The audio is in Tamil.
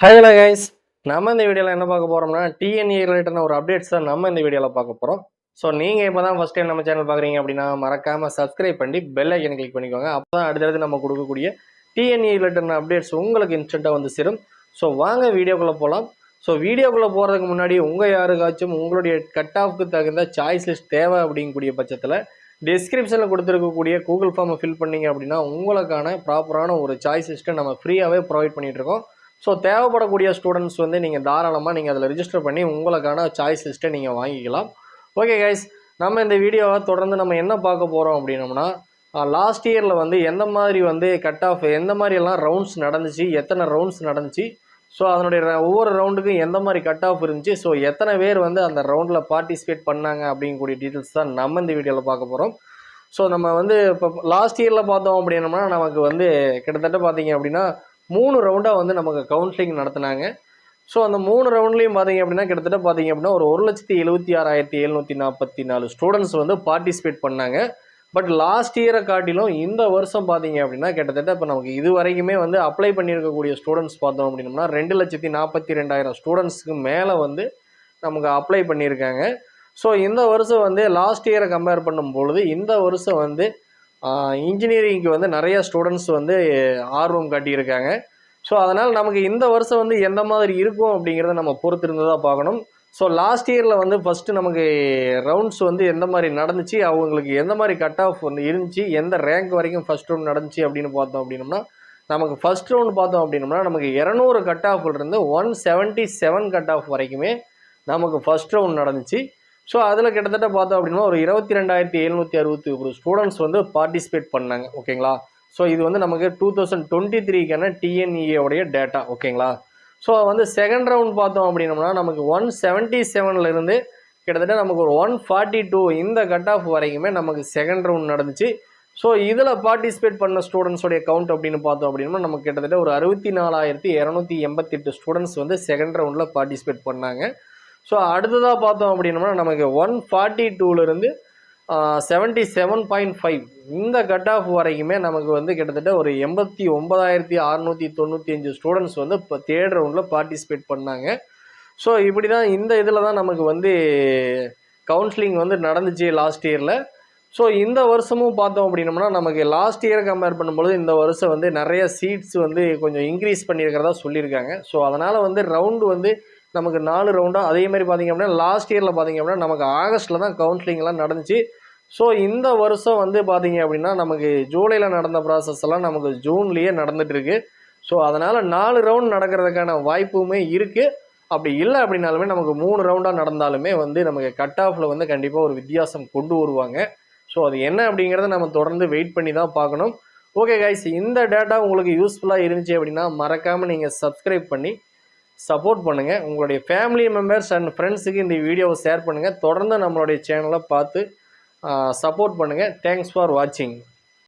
ஹலோ கைஸ் நம்ம இந்த வீடியோவில் என்ன பார்க்க போகிறோம்னா டிஎன்ஏ ரிலேட்டடான ஒரு அப்டேட்ஸ் தான் நம்ம இந்த வீடியோவில் பார்க்க போகிறோம் ஸோ நீங்கள் இப்போ தான் ஃபஸ்ட் டைம் நம்ம சேனல் பார்க்குறீங்க அப்படின்னா மறக்காமல் சப்ஸ்கிரைப் பண்ணி பெல் ஐக்கன் கிளிக் பண்ணிக்கோங்க. அப்போ தான் அடுத்தடுத்து நம்ம கொடுக்கக்கூடிய டிஎன்ஏ ரிலேட்டடான அப்டேட்ஸ் உங்களுக்கு இன்ஸ்டண்ட்டாக வந்து சேரும். ஸோ வாங்க வீடியோக்குள்ளே போகலாம் ஸோ வீடியோக்குள்ளே போகிறதுக்கு முன்னாடி உங்கள் யாருக்காச்சும் உங்களுடைய கட் ஆஃப்க்கு தகுந்த சாய்ஸ் லிஸ்ட் தேவை அப்படிங்கக்கூடிய பட்சத்தில் டிஸ்கிரிப்ஷனில் கொடுத்துருக்கக்கூடிய கூகுள் ஃபார்மை ஃபில் பண்ணீங்க அப்படின்னா உங்களுக்கான ப்ராப்பரான ஒரு சாய்ஸ் லிஸ்ட்டை நம்ம ஃப்ரீயாகவே ப்ரொவைட் பண்ணிகிட்டு இருக்கோம். ஸோ தேவைப்படக்கூடிய ஸ்டூடெண்ட்ஸ் வந்து நீங்கள் தாராளமாக நீங்கள் அதில் ரிஜிஸ்டர் பண்ணி உங்களுக்கான சாய்ஸ் லிஸ்ட்டை நீங்கள் வாங்கிக்கலாம். ஓகே கைஸ் நம்ம இந்த வீடியோவை தொடர்ந்து நம்ம என்ன பார்க்க போகிறோம் அப்படின்னோம்னா லாஸ்ட் இயரில் வந்து எந்த மாதிரி வந்து கட் ஆஃப் எந்த மாதிரியெல்லாம் ரவுண்ட்ஸ் நடந்துச்சு எத்தனை ரவுண்ட்ஸ் நடந்துச்சு? ஸோ அதனுடைய ஒவ்வொரு ரவுண்டுக்கும் எந்த மாதிரி கட் ஆஃப் இருந்துச்சு? ஸோ எத்தனை பேர் வந்து அந்த ரவுண்டில் பார்ட்டிசிபேட் பண்ணாங்க அப்படிங்கக்கூடிய டீட்டெயில்ஸ் தான் நம்ம இந்த வீடியோவில் பார்க்க போகிறோம் ஸோ நம்ம வந்து இப்போ லாஸ்ட் இயரில் பார்த்தோம் அப்படின்னோம்னா நமக்கு வந்து கிட்டத்தட்ட பார்த்தீங்க அப்படின்னா மூணு ரவுண்டாக வந்து நமக்கு கவுன்சிலிங் நடத்தினாங்க. ஸோ அந்த மூணு ரவுண்ட்லேயும் பார்த்தீங்க அப்படின்னா கிட்டத்தட்ட பார்த்தீங்க அப்படின்னா ஒரு ஒரு லட்சத்தி எழுபத்தி ஆறாயிரத்தி எழுநூற்றி நாற்பத்தி நாலு ஸ்டூடெண்ட்ஸ் வந்து பார்ட்டிசிபேட் பண்ணாங்க. பட் லாஸ்ட் இயரை காட்டிலும் இந்த வருஷம் பார்த்தீங்க அப்படின்னா கிட்டத்தட்ட இப்போ நமக்கு இது வரைக்குமே வந்து அப்ளை பண்ணியிருக்கக்கூடிய ஸ்டூடெண்ட்ஸ் பார்த்தோம் அப்படின்னோம்னா ரெண்டு லட்சத்தி நாற்பத்தி ரெண்டாயிரம் ஸ்டூடெண்ட்ஸ்க்கு மேலே வந்து நமக்கு அப்ளை பண்ணியிருக்காங்க. ஸோ இந்த வருஷம் வந்து லாஸ்ட் இயரை கம்பேர் பண்ணும்பொழுது இந்த வருஷம் வந்து இன்ஜினியரிங்க்கு வந்து நிறைய ஸ்டூடெண்ட்ஸ் வந்து ஆர்வம் காட்டியிருக்காங்க. ஸோ அதனால் நமக்கு இந்த வருஷம் வந்து எந்த மாதிரி இருக்கும் அப்படிங்கிறத நம்ம பொறுத்திருந்து தான் பார்க்கணும் ஸோ லாஸ்ட் இயரில் வந்து ஃபஸ்ட்டு நமக்கு ரவுண்ட்ஸ் வந்து எந்த மாதிரி நடந்துச்சு அவங்களுக்கு எந்த மாதிரி கட் ஆஃப் வந்து இருந்துச்சு எந்த ரேங்க் வரைக்கும் ஃபஸ்ட் ரவுண்ட் நடந்துச்சு அப்படின்னு பார்த்தோம் அப்படின்னோம்னா நமக்கு ஃபஸ்ட் ரவுண்ட் பார்த்தோம் அப்படின்னோம்னா நமக்கு இரநூறு கட் இருந்து one seventy seven cut off வரைக்குமே நமக்கு ஃபஸ்ட் ரவுண்ட் நடந்துச்சு. ஸோ அதில் கிட்டத்தட்ட பார்த்தோம் அப்படின்னா ஒரு இருபத்தி ரெண்டாயிரத்தி எழுநூற்றி அறுபத்தி ஒரு ஸ்டூடெண்ட்ஸ் வந்து பார்ட்டிசிபேட் பண்ணாங்க ஓகேங்களா? ஸோ இது வந்து நமக்கு டூ தௌசண்ட் டுவெண்ட்டி த்ரீக்கான டிஎன்இஏவுடைய டேட்டா ஓகேங்களா? ஸோ வந்து செகண்ட் ரவுண்ட் பார்த்தோம் அப்படின்னம்னா நமக்கு ஒன் செவன்ட்டி செவன்லேருந்து கிட்டத்தட்ட நமக்கு ஒரு ஒன் ஃபார்ட்டி டூ இந்த கட் ஆஃப் வரைக்குமே நமக்கு செகண்ட் ரவுண்ட் நடந்துச்சு. ஸோ இதில் பார்ட்டிசிபேட் பண்ண ஸ்டூடெண்ட்ஸோடைய கவுண்ட் அப்படின்னு பார்த்தோம் அப்படின்னா நமக்கு கிட்டத்தட்ட ஒரு அறுபத்தி நாலாயிரத்தி இரநூத்தி எண்பத்தெட்டு ஸ்டூடெண்ட்ஸ் வந்து செகண்ட் ரவுண்டில் பார்ட்டிசிபேட் பண்ணாங்க. ஸோ அடுத்ததாக பார்த்தோம் அப்படின்னோம்னா நமக்கு ஒன் ஃபார்ட்டி டூலேருந்து செவன்ட்டி செவன் பாயிண்ட் ஃபைவ் இந்த கட் ஆஃப் வரைக்குமே நமக்கு வந்து கிட்டத்தட்ட ஒரு எண்பத்தி ஒன்பதாயிரத்தி அறநூற்றி தொண்ணூற்றி அஞ்சு ஸ்டூடெண்ட்ஸ் வந்து இப்போ தேர்ட் ரவுண்டில் பார்ட்டிசிபேட் பண்ணாங்க. ஸோ இப்படி தான் இந்த இதில் தான் நமக்கு வந்து கவுன்சிலிங் வந்து நடந்துச்சு லாஸ்ட் இயரில் ஸோ இந்த வருஷமும் பார்த்தோம் அப்படின்னோம்னா நமக்கு லாஸ்ட் இயரை கம்பேர் பண்ணும்பொழுது இந்த வருஷம் வந்து நிறைய சீட்ஸ் வந்து கொஞ்சம் இன்க்ரீஸ் பண்ணியிருக்கிறதா சொல்லியிருக்காங்க. ஸோ அதனால் வந்து ரவுண்டு வந்து நமக்கு நாலு ரவுண்டாக அதே மாதிரி பார்த்தீங்க அப்படின்னா லாஸ்ட் இயரில் பார்த்தீங்க அப்படின்னா நமக்கு ஆகஸ்ட்டில் தான் கவுன்சிலிங்லாம் நடந்துச்சு. ஸோ இந்த வருஷம் வந்து பார்த்தீங்க அப்படின்னா நமக்கு ஜூலையில் நடந்த ப்ராசஸ் எல்லாம் நமக்கு ஜூன்லேயே நடந்துகிட்ருக்கு ஸோ அதனால் நாலு ரவுண்ட் நடக்கிறதுக்கான வாய்ப்புமே இருக்குது அப்படி இல்லை அப்படின்னாலுமே நமக்கு மூணு ரவுண்டாக நடந்தாலுமே வந்து நமக்கு கட் ஆஃபில் வந்து கண்டிப்பாக ஒரு வித்தியாசம் கொண்டு வருவாங்க. ஸோ அது என்ன அப்படிங்கிறத நம்ம தொடர்ந்து வெயிட் பண்ணி தான் பார்க்கணும். ஓகே கைஸ் இந்த டேட்டா உங்களுக்கு யூஸ்ஃபுல்லாக இருந்துச்சு அப்படின்னா மறக்காமல் நீங்கள் சப்ஸ்கிரைப் பண்ணி சப்போர்ட் பண்ணுங்கள் உங்களுடைய ஃபேமிலி மெம்பர்ஸ் அண்ட் ஃப்ரெண்ட்ஸுக்கு இந்த வீடியோவை ஷேர் பண்ணுங்கள் தொடர்ந்து நம்மளுடைய சேனலை பார்த்து சப்போர்ட் பண்ணுங்கள் தேங்க்ஸ் ஃபார் வாட்சிங்